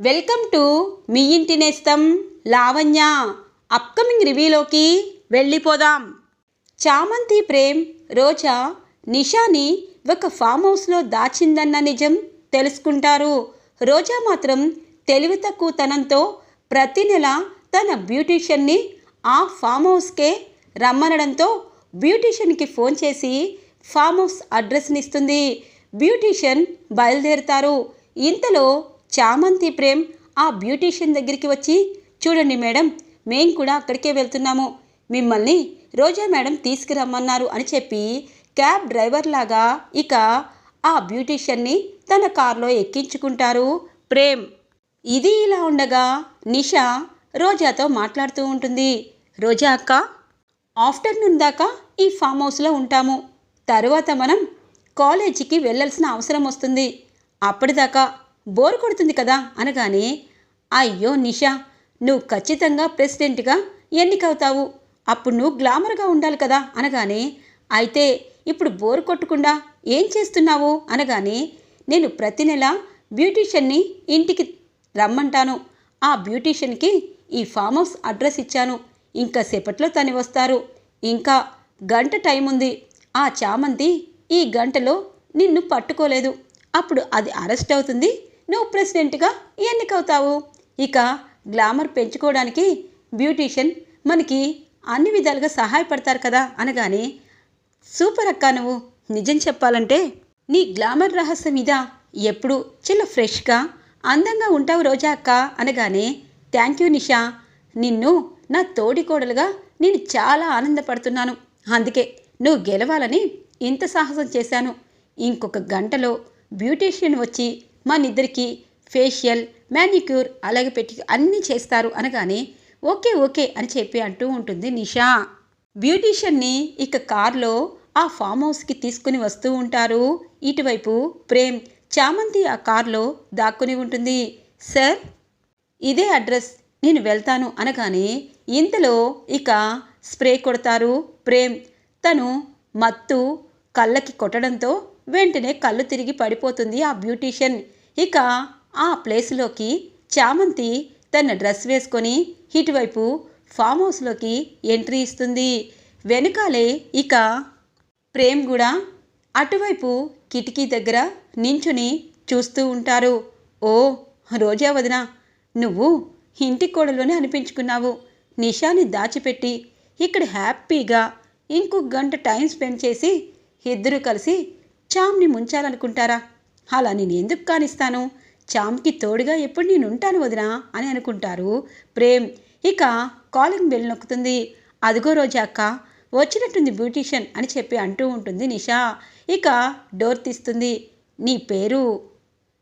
Welcome to me ఇంటి నేస్తం Lavanya. Upcoming రివ్యూలోకి వెళ్ళిపోదాం. చామంతి ప్రేమ్ రోజా నిషాని ఒక ఫామ్ హౌస్లో దాచిందన్న నిజం తెలుసుకుంటారు. రోజా మాత్రం తెలివి తక్కువతనంతో ప్రతి నెల తన బ్యూటీషియన్ని ఆ ఫామ్ హౌస్కే రమ్మనడంతో బ్యూటీషియన్కి ఫోన్ చేసి ఫామ్ హౌస్ అడ్రస్ని ఇస్తుంది. బ్యూటీషియన్ బయలుదేరుతారు. ఇంతలో చామంతి ప్రేమ్ ఆ బ్యూటీషియన్ దగ్గరికి వచ్చి చూడండి మేడం మేం కూడా అక్కడికే వెళ్తున్నాము. మిమ్మల్ని రోజా మేడం తీసుకురమ్మన్నారు అని చెప్పి క్యాబ్ డ్రైవర్ లాగా ఇక ఆ బ్యూటీషియన్ని తన కారులో ఎక్కించుకుంటారు ప్రేమ్. ఇది ఇలా ఉండగా నిషా రోజాతో మాట్లాడుతూ ఉంటుంది. రోజా అక్క ఆఫ్టర్నూన్ దాకా ఈ ఫామ్ హౌస్లో ఉంటాము. తరువాత మనం కాలేజీకి వెళ్ళాల్సిన అవసరం వస్తుంది. అప్పటిదాకా బోర్ కొడుతుంది కదా అనగానే అయ్యో నిషా నువ్వు ఖచ్చితంగా ప్రెసిడెంట్గా ఎన్నికవుతావు. అప్పుడు నువ్వు గ్లామర్గా ఉండాలి కదా అనగానే అయితే ఇప్పుడు బోర్ కొట్టకుండా ఏం చేస్తున్నావు? అనగానే నేను ప్రతి నెల బ్యూటీషియన్ని ఇంటికి రమ్మంటాను. ఆ బ్యూటీషియన్కి ఈ ఫామ్ హౌస్ అడ్రస్ ఇచ్చాను. ఇంకా సేపట్లో తను వస్తారు. ఇంకా గంట టైం ఉంది. ఆ చామంతి ఈ గంటలో నిన్ను పట్టుకోలేదు. అప్పుడు అది అరెస్ట్ అవుతుంది. నువ్వు ప్రెసిడెంట్గా ఎన్నికవుతావు. ఇక గ్లామర్ పెంచుకోవడానికి బ్యూటీషియన్ మనకి అన్ని విధాలుగా సహాయపడతారు కదా అనగానే సూపర్ అక్క నువ్వు నిజం చెప్పాలంటే నీ గ్లామర్ రహస్యం ఇదా? ఎప్పుడు? చిల్ల ఫ్రెష్గా? అందంగా ఉంటావు రోజా అక్క అనగానే థ్యాంక్ యూ నిషా నిన్ను నా తోడి కోడలుగా నేను చాలా ఆనందపడుతున్నాను. అందుకే నువ్వు గెలవాలని ఇంత సాహసం చేశాను. ఇంకొక గంటలో బ్యూటీషియన్ వచ్చి మనిద్దరికి ఫేషియల్ మానిక్యూర్ అలాగే పెట్టి అన్నీ చేస్తారు అనగానే ఓకే ఓకే అని చెప్పి అంటూ ఉంటుంది నిషా. బ్యూటీషియన్ని ఇక కార్లో ఆ ఫామ్ హౌస్కి తీసుకుని వస్తూ ఉంటారు. ఇటువైపు ప్రేమ్ చామంతి ఆ కార్లో దాక్కుని ఉంటుంది. సార్ ఇదే అడ్రస్ నేను వెళ్తాను అనగానే ఇంతలో ఇక స్ప్రే కొడతారు ప్రేమ్. తను మత్తు కళ్ళకి కొట్టడంతో వెంటనే కళ్ళు తిరిగి పడిపోతుంది ఆ బ్యూటీషియన్. ఇక ఆ ప్లేస్లోకి చామంతి తన డ్రెస్ వేసుకొని ఇటువైపు ఫామ్ హౌస్లోకి ఎంట్రీ ఇస్తుంది. వెనకాలే ఇక ప్రేమ్ కూడా అటువైపు కిటికీ దగ్గర నించుని చూస్తూ ఉంటారు. ఓ రోజా వదిన నువ్వు ఇంటి కోడలోనే అనిపించుకున్నావు. నిషాని దాచిపెట్టి ఇక్కడ హ్యాపీగా ఇంకొక గంట టైం స్పెండ్ చేసి ఇద్దరు కలిసి చామ్ని ముంచాలనుకుంటారా? అలా నేను ఎందుకు కానిస్తాను? చామ్కి తోడుగా ఎప్పుడు నేను ఉంటాను వదినా అని అనుకుంటారు ప్రేమ్. ఇక కాలింగ్ బెల్ నొక్కుతుంది. అదిగో రోజా అక్క వచ్చినట్టుంది బ్యూటీషియన్ అని చెప్పి అంటూ ఉంటుంది నిషా. ఇక డోర్ తీస్తుంది. నీ పేరు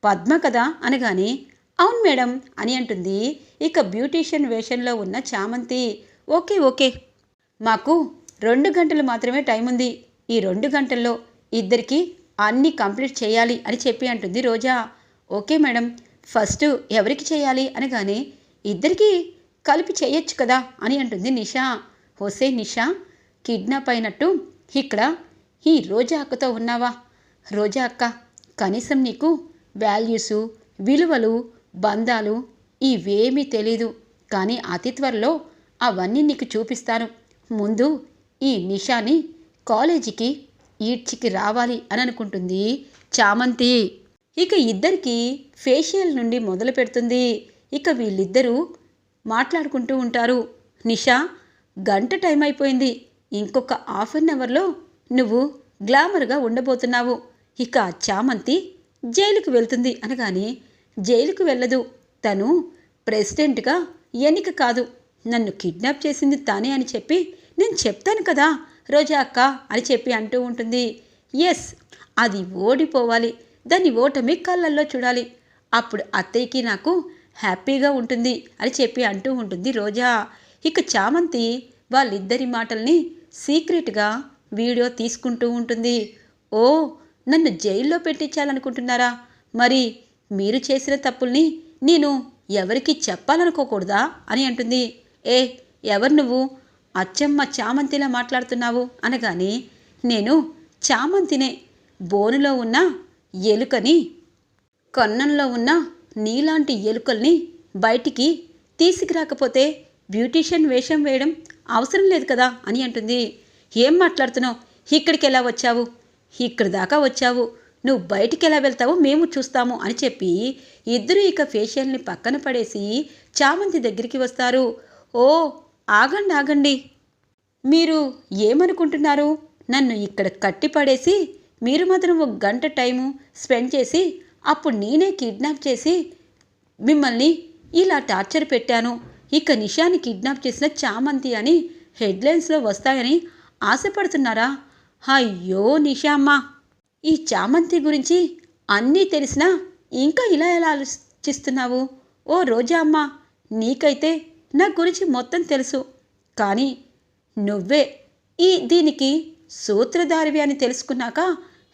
పద్మ కదా అనగానే అవును మేడం అని అంటుంది. ఇక బ్యూటీషియన్ వేషంలో ఉన్న చామంతి ఓకే ఓకే. మాకు రెండు గంటలు మాత్రమే టైం ఉంది ఈ రెండు గంటల్లో ఇద్దరికి అన్నీ కంప్లీట్ చేయాలి అని చెప్పి అంటుంది రోజా. ఓకే మేడం ఫస్ట్ ఎవరికి చేయాలి అనగానే ఇద్దరికీ కలిపి చేయొచ్చు కదా అని అంటుంది నిషా. హోసే నిషా కిడ్నాప్ అయినట్టు ఇక్కడ ఈ రోజా అక్కతో ఉన్నావా? రోజా అక్క కనీసం నీకు వాల్యూసు విలువలు బంధాలు ఇవేమీ తెలీదు కానీ అతి త్వరలో అవన్నీ నీకు చూపిస్తాను. ముందు ఈ నిషాని కాలేజీకి ఈడ్చికి రావాలి అని అనుకుంటుంది చామంతి. ఇక ఇద్దరికి ఫేషియల్ నుండి మొదలు పెడుతుంది. ఇక వీళ్ళిద్దరూ మాట్లాడుకుంటూ ఉంటారు. నిషా గంట టైం అయిపోయింది. ఇంకొక హాఫ్ అన్ అవర్లో నువ్వు గ్లామర్గా ఉండబోతున్నావు. ఇక చామంతి జైలుకు వెళ్తుంది అనగానే జైలుకు వెళ్ళదు. తను ప్రెసిడెంట్గా ఎన్నిక కాదు. నన్ను కిడ్నాప్ చేసింది తానే అని చెప్పి నేను చెప్తాను కదా. రోజా అక్క అని చెప్పి అంటూ ఉంటుంది. ఎస్ అది ఓడిపోవాలి. దాన్ని ఓటమి కళ్ళల్లో చూడాలి. అప్పుడు అత్తయ్యకి నాకు హ్యాపీగా ఉంటుంది అని చెప్పి అంటూ ఉంటుంది రోజా. ఇక చామంతి వాళ్ళిద్దరి మాటల్ని సీక్రెట్గా వీడియో తీసుకుంటూ ఉంటుంది. ఓ నన్ను జైల్లో పెట్టించాలనుకుంటున్నారా? మరి మీరు చేసిన తప్పుల్ని నేను ఎవరికి చెప్పాలనుకోకూడదా? అని అంటుంది. ఏ ఎవరు నువ్వు? అచ్చమ్మ చామంతిలా మాట్లాడుతున్నావు అనగానే నేను చామంతినే బోనులో ఉన్న ఎలుకని కన్నంలో ఉన్న నీలాంటి ఎలుకల్ని బయటికి తీసుకురాకపోతే బ్యూటీషియన్ వేషం వేయడం అవసరం లేదు కదా అని అంటుంది. ఏం మాట్లాడుతున్నావు? ఇక్కడికి ఎలా వచ్చావు? ఇక్కడి దాకా వచ్చావు. నువ్వు బయటికి ఎలా వెళ్తావో మేము చూస్తాము అని చెప్పి ఇద్దరు ఇక ఫేషియల్ని పక్కన పడేసి చామంతి దగ్గరికి వస్తారు. ఓ ఆగండి ఆగండి. మీరు ఏమనుకుంటున్నారు? నన్ను ఇక్కడ కట్టి పడేసి మీరు మాత్రం ఒక గంట టైము స్పెండ్ చేసి అప్పుడు నేనే కిడ్నాప్ చేసి మిమ్మల్ని ఇలా టార్చర్ పెట్టాను. ఇక నిషాని కిడ్నాప్ చేసిన చామంతి అని హెడ్లైన్స్లో వస్తాయని ఆశపడుతున్నారా? అయ్యో నిషా అమ్మ! ఈ చామంతి గురించి అన్నీ తెలిసినా ఇంకా ఇలా ఎలా ఆలోచిస్తున్నావు? ఓ రోజా అమ్మ నీకైతే నా గురించి మొత్తం తెలుసు. కానీ నువ్వే ఈ దీనికి సూత్రధారివి అని తెలుసుకున్నాక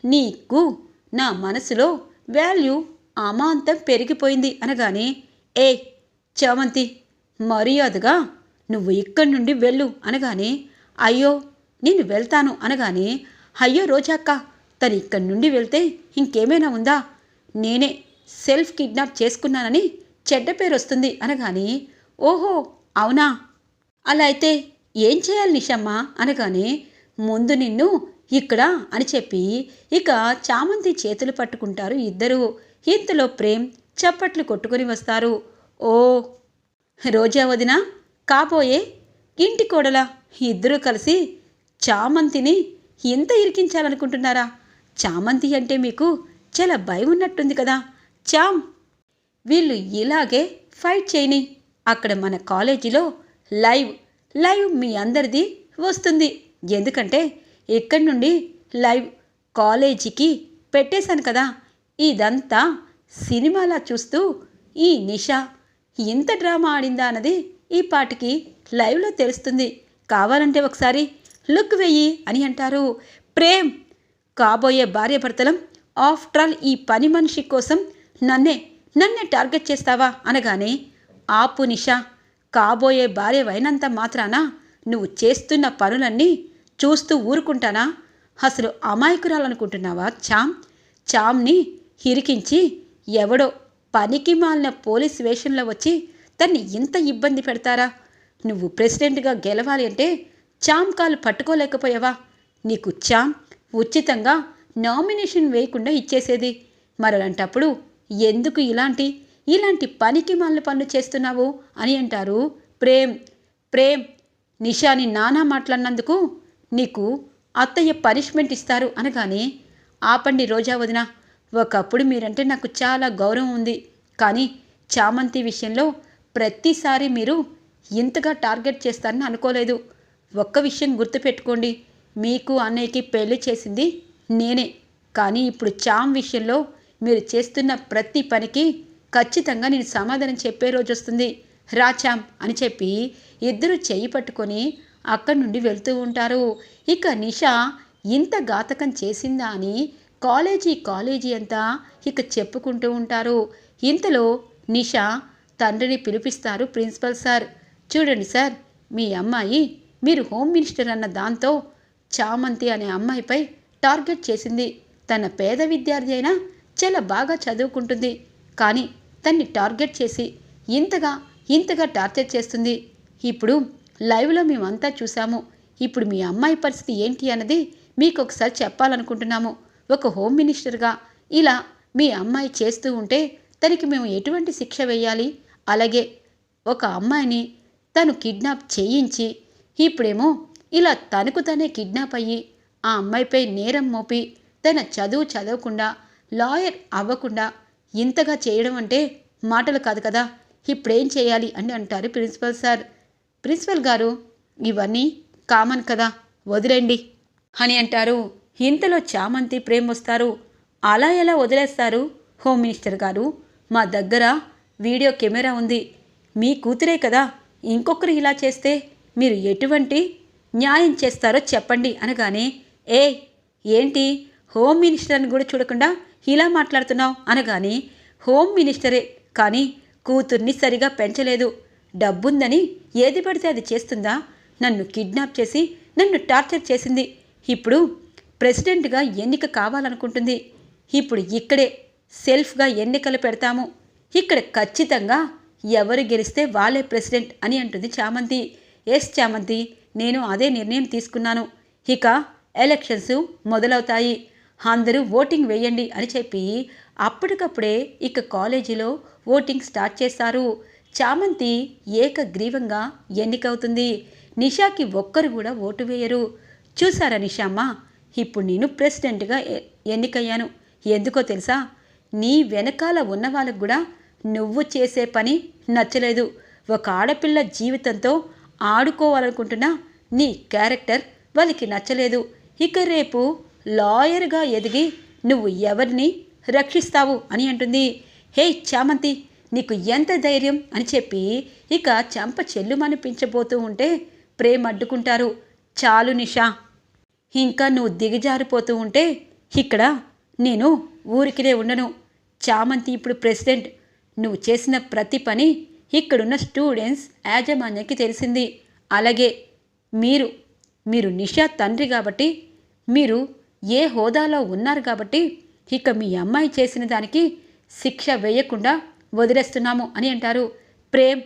నీకు నా మనసులో వాల్యూ అమాంతం పెరిగిపోయింది అనగానే ఏ చామంతి మర్యాదగా నువ్వు ఇక్కడి నుండి వెళ్ళు అనగానే అయ్యో నేను వెళ్తాను అనగానే అయ్యో రోజాక్క తను ఇక్కడి నుండి వెళ్తే ఇంకేమైనా ఉందా? నేనే సెల్ఫ్ కిడ్నాప్ చేసుకున్నానని చెడ్డ పేరు వస్తుంది అనగానే ఓహో అవునా? అలా అయితే ఏం చేయాలి నిషమ్మ? అనగానే ముందు నిన్ను ఇక్కడ అని చెప్పి ఇక చామంతి చేతులు పట్టుకుంటారు ఇద్దరు. ఇంతలో ప్రేమ్ చప్పట్లు కొట్టుకొని వస్తారు. ఓ రోజా వదిన కాబోయే ఇంటి కోడల ఇద్దరూ కలిసి చామంతిని ఎంత ఇరికించాలనుకుంటున్నారా? చామంతి అంటే మీకు చాలా భయం ఉన్నట్టుంది కదా. చామ్ వీళ్ళు ఇలాగే ఫైట్ చేయని అక్కడ మన కాలేజీలో లైవ్ లైవ్ మీ అందరిది వస్తుంది. ఎందుకంటే ఇక్కడి నుండి లైవ్ కాలేజీకి పెట్టేశాను కదా. ఇదంతా సినిమాలా చూస్తూ ఈ నిషా ఇంత డ్రామా ఆడిందా అన్నది ఈ పాటికి లైవ్లో తెలుస్తుంది. కావాలంటే ఒకసారి లుక్ వెయ్యి అని అంటారు. ప్రేమ్ కాబోయే భార్యాభర్తలం ఆఫ్టర్ ఆల్ ఈ పని మనిషి కోసం నన్నే నన్నే టార్గెట్ చేస్తావా? అనగానే ఆపు నిషా కాబోయే భార్యవైనంత మాత్రాన? నువ్వు చేస్తున్న పనులన్నీ చూస్తూ ఊరుకుంటానా? అసలు అమాయకురాలనుకుంటున్నావా చామ్ చామ్ని ఇరికించి ఎవడో పనికి మాలిన పోలీస్ వేషంలో వచ్చి తన్ని ఇంత ఇబ్బంది పెడతారా? నువ్వు ప్రెసిడెంట్గా గెలవాలి అంటే చామ్ కాలు పట్టుకోలేకపోయావా? నీకు చామ్ ఉచితంగా నామినేషన్ వేయకుండా ఇచ్చేసేది. మరలాంటప్పుడు ఎందుకు ఇలాంటి ఇలాంటి పనికి మాలిన పనులు చేస్తున్నావు? అని అంటారు ప్రేమ్. ప్రేమ్ నిషాని నానా మాట్లాడినందుకు నీకు అత్తయ్య పనిష్మెంట్ ఇస్తారు అనగానే ఆపండి రోజా వదిన ఒకప్పుడు మీరంటే నాకు చాలా గౌరవం ఉంది కానీ చామంతి విషయంలో ప్రతిసారి మీరు ఇంతగా టార్గెట్ చేస్తారని అనుకోలేదు. ఒక్క విషయం గుర్తుపెట్టుకోండి మీకు అన్నయ్యకి పెళ్ళి చేసింది నేనే. కానీ ఇప్పుడు చామ్ విషయంలో మీరు చేస్తున్న ప్రతి పనికి ఖచ్చితంగా నేను సమాధానం చెప్పే రోజు వస్తుంది. రాచాం అని చెప్పి ఇద్దరు చేయి పట్టుకొని అక్కడి నుండి వెళ్తూ ఉంటారు. ఇక నిషా ఇంత ఘాతకం చేసిందా అని కాలేజీ కాలేజీ అంతా ఇక చెప్పుకుంటూ ఉంటారు. ఇంతలో నిషా తండ్రిని పిలిపిస్తారు ప్రిన్సిపల్ సార్. చూడండి సార్ మీ అమ్మాయి మీరు హోమ్ మినిస్టర్ అన్న దాంతో చామంతి అనే అమ్మాయిపై టార్గెట్ చేసింది. తన పేద విద్యార్థి అయినా చాలా బాగా చదువుకుంటుంది. కానీ తన్ని టార్గెట్ చేసి ఇంతగా ఇంతగా టార్చర్ చేస్తుంది. ఇప్పుడు లైవ్లో మేమంతా చూసాము ఇప్పుడు మీ అమ్మాయి పరిస్థితి ఏంటి అన్నది మీకు ఒకసారి చెప్పాలనుకుంటున్నాము. ఒక హోమ్ మినిస్టర్గా ఇలా మీ అమ్మాయి చేస్తూ ఉంటే తనకి మేము ఎటువంటి శిక్ష వేయాలి? అలాగే ఒక అమ్మాయిని తను కిడ్నాప్ చేయించి ఇప్పుడేమో ఇలా తనకు తనే కిడ్నాప్ అయ్యి ఆ అమ్మాయిపై నేరం మోపి తన చదువు చదవకుండా లాయర్ అవ్వకుండా ఇంతగా చేయడం అంటే మాటలు కాదు కదా. ఇప్పుడేం చేయాలి అని అంటారు ప్రిన్సిపల్ సార్. ప్రిన్సిపల్ గారు ఇవన్నీ కామన్ కదా వదిలేండి అని అంటారు. ఇంతలో చామంతి ప్రేమ్ వస్తారు. అలా ఎలా వదిలేస్తారు? హోమ్ మినిస్టర్ గారు మా దగ్గర వీడియో కెమెరా ఉంది. మీ కూతురే కదా ఇంకొకరు ఇలా చేస్తే మీరు ఎటువంటి న్యాయం చేస్తారో చెప్పండి అనగానే ఏ ఏంటి? హోమ్ మినిస్టర్ని కూడా చూడకుండా ఇలా మాట్లాడుతున్నావు అనగానే హోమ్ మినిస్టరే కానీ కూతుర్ని సరిగా పెంచలేదు. డబ్బుందని ఏది పడితే అది చేస్తుందా? నన్ను కిడ్నాప్ చేసి నన్ను టార్చర్ చేసింది. ఇప్పుడు ప్రెసిడెంట్గా ఎన్నిక కావాలనుకుంటుంది. ఇప్పుడు ఇక్కడే సెల్ఫ్గా ఎన్నికలు పెడతాము. ఇక్కడ ఖచ్చితంగా ఎవరు గెలిస్తే వాళ్ళే ప్రెసిడెంట్ అని అంటుంది చామంతి. ఎస్ చామంతి నేను అదే నిర్ణయం తీసుకున్నాను. ఇక ఎలక్షన్స్ మొదలవుతాయి. అందరూ ఓటింగ్ వేయండి అని చెప్పి అప్పటికప్పుడే ఇక కాలేజీలో ఓటింగ్ స్టార్ట్ చేస్తారు చామంతి ఏకగ్రీవంగా ఎన్నికవుతుంది. నిషాకి ఒక్కరు కూడా ఓటు వేయరు. చూసారా నిషామ్మ? ఇప్పుడు నేను ప్రెసిడెంట్గా ఎన్నికయ్యాను. ఎందుకో తెలుసా? నీ వెనకాల ఉన్న వాళ్ళకు కూడా నువ్వు చేసే పని నచ్చలేదు. ఒక ఆడపిల్ల జీవితంతో ఆడుకోవాలనుకుంటున్నా నీ క్యారెక్టర్ వాళ్ళకి నచ్చలేదు. ఇక రేపు లాయర్గా ఎదిగి నువ్వు ఎవరిని రక్షిస్తావు? అని అంటుంది. హే చామంతి నీకు ఎంత ధైర్యం? అని చెప్పి ఇక చెంప చెల్లుమనిపించబోతూ ఉంటే ప్రేమ అడ్డుకుంటారు. చాలు నిషా ఇంకా నువ్వు దిగజారిపోతూ ఉంటే ఇక్కడ నేను ఊరికినే ఉండను. చామంతి ఇప్పుడు ప్రెసిడెంట్. నువ్వు చేసిన ప్రతి పని ఇక్కడున్న స్టూడెంట్స్ యాజమాన్యానికి తెలిసింది. అలాగే మీరు మీరు నిషా తండ్రి కాబట్టి మీరు ఏ హోదాలో ఉన్నారు కాబట్టి ఇక మీ అమ్మాయి చేసిన దానికి శిక్ష వేయకుండా వదిలేస్తున్నాము అని అంటారు. ప్రేమ్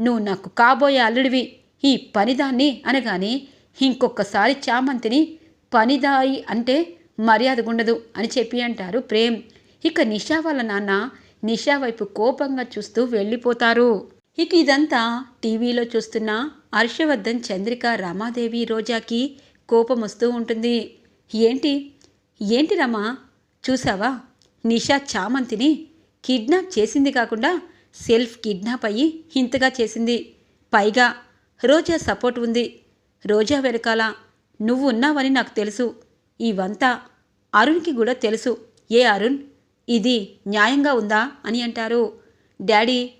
నువ్వు నాకు కాబోయే అల్లుడివి. ఈ పనిదాన్ని అనగానే ఇంకొకసారి చామంతిని పనిదాయి అంటే మర్యాదగుండదు అని చెప్పి అంటారు ప్రేమ్. ఇక నిషా వాళ్ళ నాన్న నిషా వైపు కోపంగా చూస్తూ వెళ్ళిపోతారు. ఇక ఇదంతా టీవీలో చూస్తున్న హర్షవర్ధన్ చంద్రిక రమాదేవి రోజాకి కోపం వస్తూ ఉంటుంది. ఏంటి? ఏంటి రమా? చూసావా నిషా చామంతిని కిడ్నాప్ చేసింది కాకుండా సెల్ఫ్ కిడ్నాప్ అయ్యి ఇంతగా చేసింది. పైగా రోజా సపోర్ట్ ఉంది. రోజా వెనకాల నువ్వు ఉన్నావని నాకు తెలుసు. ఇవంతా అరుణ్కి కూడా తెలుసు. ఏ అరుణ్? ఇది న్యాయంగా ఉందా? అని అంటారు. డాడీ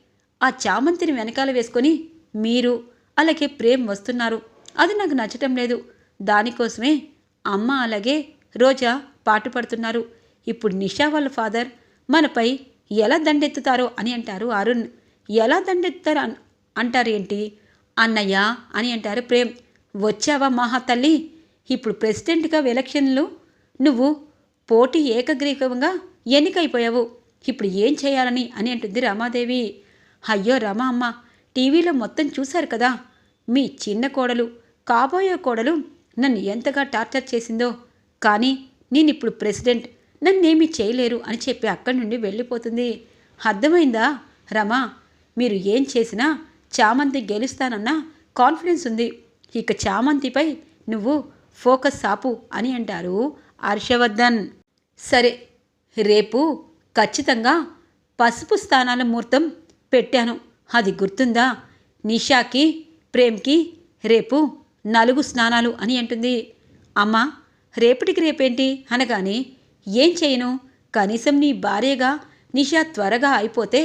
ఆ చామంతిని వెనకాల వేసుకొని మీరు అలాగే ప్రేమ్ వస్తున్నారు. అది నాకు నచ్చటం లేదు. దానికోసమే అమ్మ అలాగే రోజా పాటుపడుతున్నారు ఇప్పుడు నిషా వాళ్ళ ఫాదర్ మనపై ఎలా దండెత్తుతారో అని అంటారు అరుణ్. ఎలా దండెత్తుతారు అన్- అంటారు ఏంటి? అన్నయ్య అని అంటారు ప్రేమ్. వచ్చావా మహా తల్లి? ఇప్పుడు ప్రెసిడెంట్గా ఎలక్షన్లు నువ్వు పోటీ ఏకగ్రీవంగా ఎన్నికైపోయావు. ఇప్పుడు ఏం చేయాలని అని అంటుంది రమాదేవి. అయ్యో రమా అమ్మ టీవీలో మొత్తం చూశారు కదా. మీ చిన్న కోడలు కాబోయే కోడలు నన్ను ఎంతగా టార్చర్ చేసిందో. కానీ నేను ఇప్పుడు ప్రెసిడెంట్. నన్నేమీ చేయలేరు అని చెప్పి అక్కడి నుండి వెళ్ళిపోతుంది. అర్థమైందా? రమా మీరు ఏం చేసినా చామంతి గెలుస్తానన్న కాన్ఫిడెన్స్ ఉంది. ఇక చామంతిపై నువ్వు ఫోకస్ ఆపు అని అంటారు హర్షవర్ధన్. సరే రేపు ఖచ్చితంగా పసుపు స్థానాల ముహూర్తం పెట్టాను. అది గుర్తుందా? నిషాకి ప్రేమ్కి రేపు నలుగు స్నానాలు అని అంటుంది. అమ్మా రేపటికి రేపేంటి? అనగానే ఏం చేయను? కనీసం నీ భార్యగా నిషా త్వరగా అయిపోతే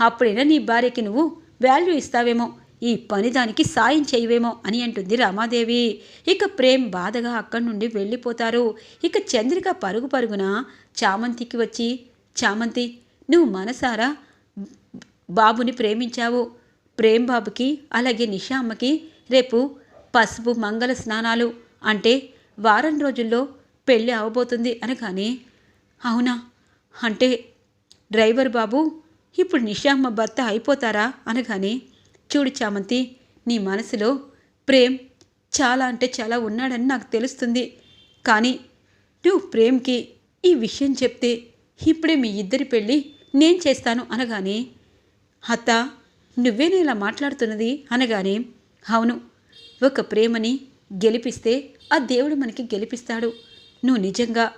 అప్పుడైనా నీ భార్యకి నువ్వు వాల్యూ ఇస్తావేమో ఈ పని దానికి సాయం చేయవేమో అని అంటుంది రమాదేవి. ఇక ప్రేమ్ బాధగా అక్కడి నుండి వెళ్ళిపోతారు. ఇక చంద్రిక పరుగు పరుగున చామంతికి వచ్చి చామంతి నువ్వు మనసారా? బాబుని ప్రేమించావు. ప్రేమ్ బాబుకి అలాగే నిషా అమ్మకి రేపు పసుపు మంగళ స్నానాలు అంటే వారం రోజుల్లో పెళ్ళి అవబోతుంది అనగానే అవునా? అంటే డ్రైవర్ బాబు ఇప్పుడు నిషామ్మ భర్త అయిపోతారా అనగానే చూడు చామంతి నీ మనసులో ప్రేమ్ చాలా అంటే చాలా ఉన్నాడని నాకు తెలుస్తుంది. కానీ నువ్వు ప్రేమ్కి ఈ విషయం చెప్తే ఇప్పుడే మీ ఇద్దరి పెళ్ళి నేను చేస్తాను అనగానే అత్త నువ్వేనే ఇలా మాట్లాడుతున్నది? అనగానే అవును. ఒక ప్రేమని గెలిపిస్తే ఆ దేవుడు మనకి గెలిపిస్తాడు. నువ్వు నిజంగా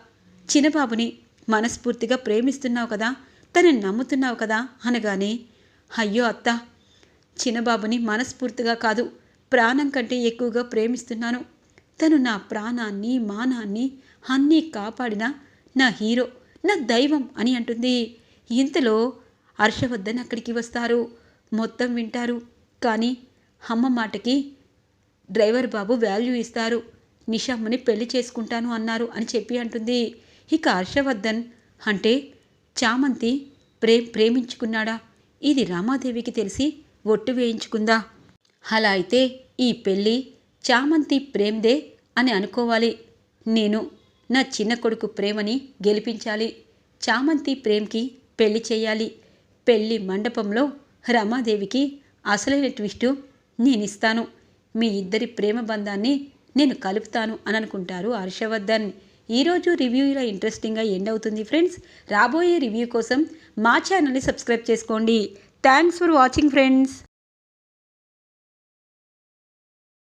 చిన్నబాబుని మనస్ఫూర్తిగా ప్రేమిస్తున్నావు కదా? తనని నమ్ముతున్నావు కదా? అనగానే అయ్యో అత్త చిన్నబాబుని మనస్ఫూర్తిగా కాదు ప్రాణం కంటే ఎక్కువగా ప్రేమిస్తున్నాను. తను నా ప్రాణాన్ని మానాన్ని అన్నీ కాపాడిన నా హీరో నా దైవం అని అంటుంది. ఇంతలో హర్షవర్ధన్ అక్కడికి వస్తారు. మొత్తం వింటారు. కానీ అమ్మ మాటకి డ్రైవర్ బాబు వాల్యూ ఇస్తారు. నిషామ్మని పెళ్ళి చేసుకుంటాను అన్నారు అని చెప్పి అంటుంది. ఇక హర్షవర్ధన్ అంటే చామంతి ప్రే ప్రేమించుకున్నాడా? ఇది రామాదేవికి తెలిసి ఒట్టు వేయించుకుందా? అలా అయితే ఈ పెళ్ళి చామంతి ప్రేమ్దే అని అనుకోవాలి. నేను నా చిన్న కొడుకు ప్రేమని గెలిపించాలి. చామంతి ప్రేమ్కి పెళ్ళి చేయాలి. పెళ్ళి మండపంలో రమాదేవికి అసలైన ట్విస్టు నేను ఇస్తాను మీ ఇద్దరి ప్రేమ బంధాన్ని నేను కలుపుతాను అని అనుకుంటారు హర్షవర్ధన్. ఈరోజు రివ్యూ ఇలా ఇంట్రెస్టింగ్గా ఎండ్ అవుతుంది ఫ్రెండ్స్ రాబోయే రివ్యూ కోసం మా ఛానల్ని సబ్స్క్రైబ్ చేసుకోండి. Thanks for watching friends